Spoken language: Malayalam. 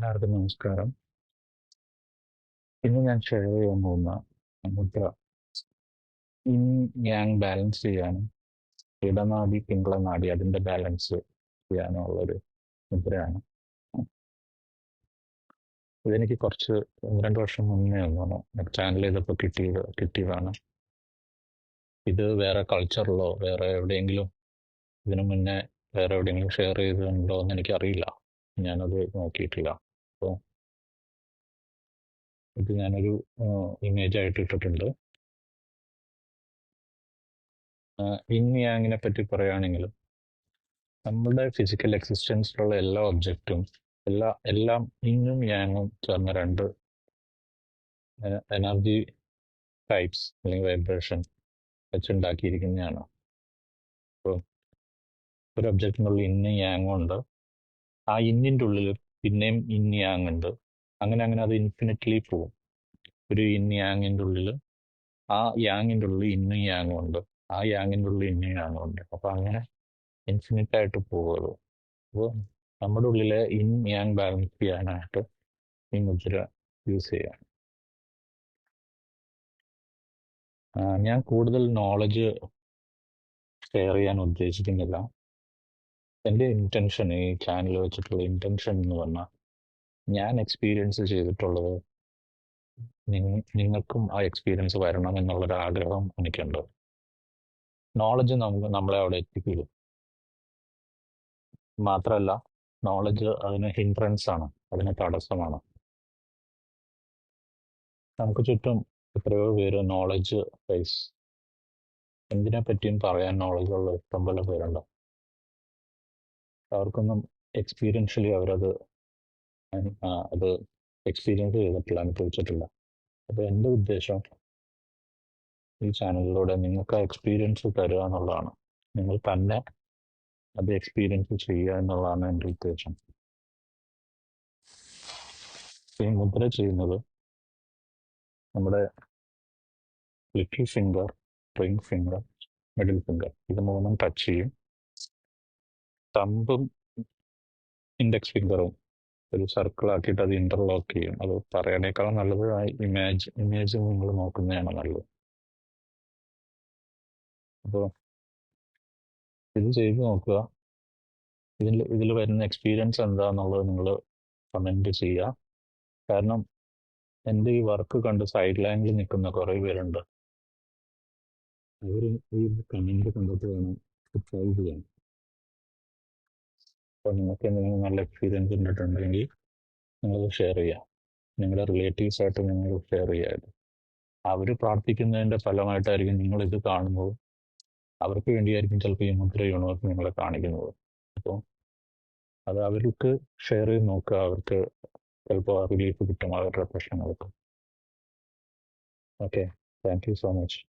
എല്ലാവർക്കും നമസ്കാരം. ഇന്ന് ഞാൻ ഷെയർ ചെയ്യാൻ പോകുന്ന മുദ്ര. ഇൻ ഞാൻ ബാലൻസ് ചെയ്യാനും ഇടനാടി പിങ്കളനാടി അതിന്റെ ബാലൻസ് ചെയ്യാനും ഉള്ളൊരു മുദ്രയാണ്. ഇതെനിക്ക് കുറച്ച് രണ്ട് വർഷം മുന്നേ ഒന്നാണ് ചാനൽ ചെയ്തപ്പോൾ കിട്ടിയത് കിട്ടിയതാണ്. ഇത് വേറെ കൾച്ചറിലോ വേറെ എവിടെയെങ്കിലും ഇതിനു മുന്നേ വേറെ എവിടെയെങ്കിലും ഷെയർ ചെയ്തിട്ടുണ്ടോ എന്ന് എനിക്കറിയില്ല. ഞാനത് നോക്കിയിട്ടില്ല. അപ്പോൾ ഇത് ഞാനൊരു ഇമേജ് ആയിട്ട് ഇട്ടിട്ടുണ്ട്. ഇൻ യാങ്ങിനെ പറ്റി പറയുകയാണെങ്കിൽ നമ്മളുടെ ഫിസിക്കൽ എക്സിസ്റ്റൻസിലുള്ള എല്ലാ ഒബ്ജക്റ്റും എല്ലാ എല്ലാം ഇന്നും യാങ്ങും ചേർന്ന രണ്ട് എനർജി ടൈപ്സ് അല്ലെങ്കിൽ വൈബ്രേഷൻ വെച്ചുണ്ടാക്കിയിരിക്കുന്നതാണ്. അപ്പോൾ ഒരു ഒബ്ജക്റ്റിനുള്ളിൽ ഇന്നും യാങ്ങും ഉണ്ട്. ആ ഇന്നിന്റെ ഉള്ളിൽ പിന്നെയും ഇൻ ഉണ്ട്. അങ്ങനെ അങ്ങനെ അത് ഇൻഫിനിറ്റ്ലി പോവും ഒരു ഇൻ ഉള്ളിൽ ആ യാങ്ങിന്റെ ഉള്ളിൽ ഇന്നും യാങ്ങും ഉണ്ട്. ആ യാങ്ങിന്റെ ഉള്ളിൽ ഇന്നും യാങ്ങും ഉണ്ട്. അപ്പോൾ അങ്ങനെ ഇൻഫിനിറ്റ് ആയിട്ട് പോകുള്ളൂ. അപ്പോൾ നമ്മുടെ ഉള്ളിലെ ഇൻ യാങ് ബാലൻസ് ചെയ്യാനായിട്ട് ഈ മുദ്ര യൂസ് ചെയ്യാം. ഞാൻ കൂടുതൽ നോളജ് ഷെയർ ചെയ്യാൻ ഉദ്ദേശിക്കുന്നില്ല. എന്റെ ഇന്റൻഷൻ ഈ ചാനൽ വെച്ചിട്ടുള്ള ഇന്റൻഷൻ എന്ന് പറഞ്ഞാൽ ഞാൻ എക്സ്പീരിയൻസ് ചെയ്തിട്ടുള്ളത് നിങ്ങ- നിങ്ങൾക്കും ആ എക്സ്പീരിയൻസ് വരണം എന്നുള്ളൊരു ആഗ്രഹം എനിക്കുണ്ട്. നോളജ് നമുക്ക് നമ്മളെ അവിടെ എത്തിക്കില്ല മാത്രമല്ല നോളജ് അതിന് ഹിൻഡ്രൻസ് ആണ് അതിന് തടസ്സമാണ്. നമുക്ക് ചുറ്റും എത്രയോ പേര് നോളജ് ബേസ് എന്തിനെ പറ്റിയും പറയാൻ നോളജ് ഉള്ള ഇഷ്ടംപോലെ പേരുണ്ട്. അവർക്കൊന്നും എക്സ്പീരിയൻഷ്യലി അവരത് അത് എക്സ്പീരിയൻസ് ചെയ്തിട്ടില്ല അനുഭവിച്ചിട്ടില്ല. അപ്പോൾ എന്റെ ഉദ്ദേശം ഈ ചാനലിലൂടെ നിങ്ങൾക്ക് ആ എക്സ്പീരിയൻസ് തരിക എന്നുള്ളതാണ്. നിങ്ങൾ തന്നെ അത് എക്സ്പീരിയൻസ് ചെയ്യുക എന്നുള്ളതാണ് എന്റെ ഉദ്ദേശം. ഈ മുദ്ര ചെയ്യുന്നത് നമ്മുടെ little finger ring finger middle finger ഇത് മൂന്നും ടച്ച് ചെയ്യും. തമ്പും ഇൻഡെക്സ് ഫിംഗറും ഒരു സർക്കിൾ ആക്കിയിട്ട് അത് ഇന്റർലോക്ക് ചെയ്യും. അത് പറയണേക്കാളും നല്ലത് ആ ഇമേജ് ഇമേജ് നിങ്ങൾ നോക്കുന്നതാണ് നല്ലത്. അപ്പോൾ ഇത് ചെയ്ത് നോക്കുക. ഇതിൽ ഇതിൽ വരുന്ന എക്സ്പീരിയൻസ് എന്താണെന്നുള്ളത് നിങ്ങൾ കമന്റ് ചെയ്യുക. കാരണം എന്റെ ഈ വർക്ക് കണ്ട് സൈഡ് ലൈനിൽ നിൽക്കുന്ന കുറേ പേരുണ്ട്. അവർ ഈ കമന്റ് കണ്ടിട്ട് വേണം ട്രൈ ചെയ്യാൻ അപ്പോൾ നിങ്ങൾക്ക് എന്തെങ്കിലും നല്ല എക്സ്പീരിയൻസ് കണ്ടിട്ടുണ്ടെങ്കിൽ നിങ്ങളത് ഷെയർ ചെയ്യുക. നിങ്ങളുടെ റിലേറ്റീവ്സ് ആയിട്ട് നിങ്ങൾ ഷെയർ ചെയ്യുക അവർ പ്രാർത്ഥിക്കുന്നതിന്റെ ഫലമായിട്ടായിരിക്കും നിങ്ങൾ ഇത് കാണുന്നത്. അവർക്ക് വേണ്ടിയായിരിക്കും ചിലപ്പോൾ ഈ മുദ്ര യൂണിവേഴ്സ് നിങ്ങളെ കാണിക്കുന്നത്. അപ്പോൾ അത് അവർക്ക് ഷെയർ ചെയ്ത് നോക്കുക. അവർക്ക് ചിലപ്പോൾ റിലീഫ് കിട്ടും. അവരുടെ പ്രശ്നങ്ങൾക്ക്. Okay thank you so much